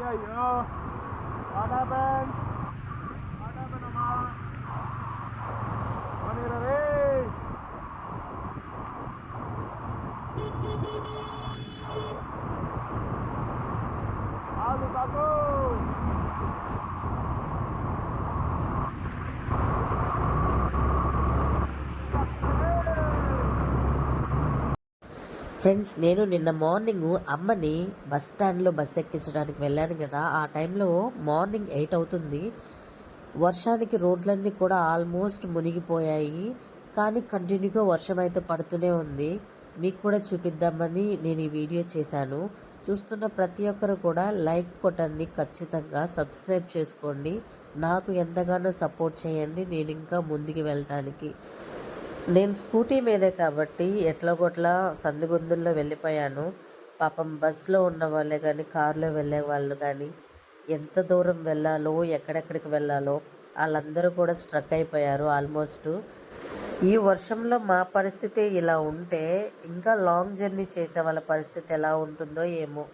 Yeah, you know. What happened? What happened, Amar? Money away. Alô, Babu! Friends నేను నిన్న morning అమ్మని bus స్టాండ్లో bus ఎక్కించడానికి వెళ్ళాను కదా. ఆ టైంలో మార్నింగ్ ఎయిట్ అవుతుంది. వర్షానికి రోడ్లన్నీ కూడా ఆల్మోస్ట్ మునిగిపోయాయి. కానీ కంటిన్యూగా వర్షం అయితే పడుతూనే ఉంది. మీకు కూడా చూపిద్దామని నేను ఈ వీడియో చేశాను. చూస్తున్న ప్రతి ఒక్కరు కూడా లైక్ కొట్టండి. ఖచ్చితంగా సబ్స్క్రైబ్ చేసుకోండి. నాకు ఎంతగానో సపోర్ట్ చేయండి. నేను ఇంకా ముందుకు వెళ్ళటానికి. నేను స్కూటీ మీదే కాబట్టి ఎట్లా సందిగొందుల్లో వెళ్ళిపోయాను. పాపం బస్సులో ఉన్న వాళ్ళే కానీ కారులో వెళ్ళే వాళ్ళు కానీ ఎంత దూరం వెళ్ళాలో ఎక్కడెక్కడికి వెళ్ళాలో వాళ్ళందరూ కూడా స్ట్రక్ అయిపోయారు ఆల్మోస్ట్. ఈ వర్షంలో మా పరిస్థితి ఇలా ఉంటే ఇంకా లాంగ్ జర్నీ చేసే వాళ్ళ పరిస్థితి ఎలా ఉంటుందో ఏమో.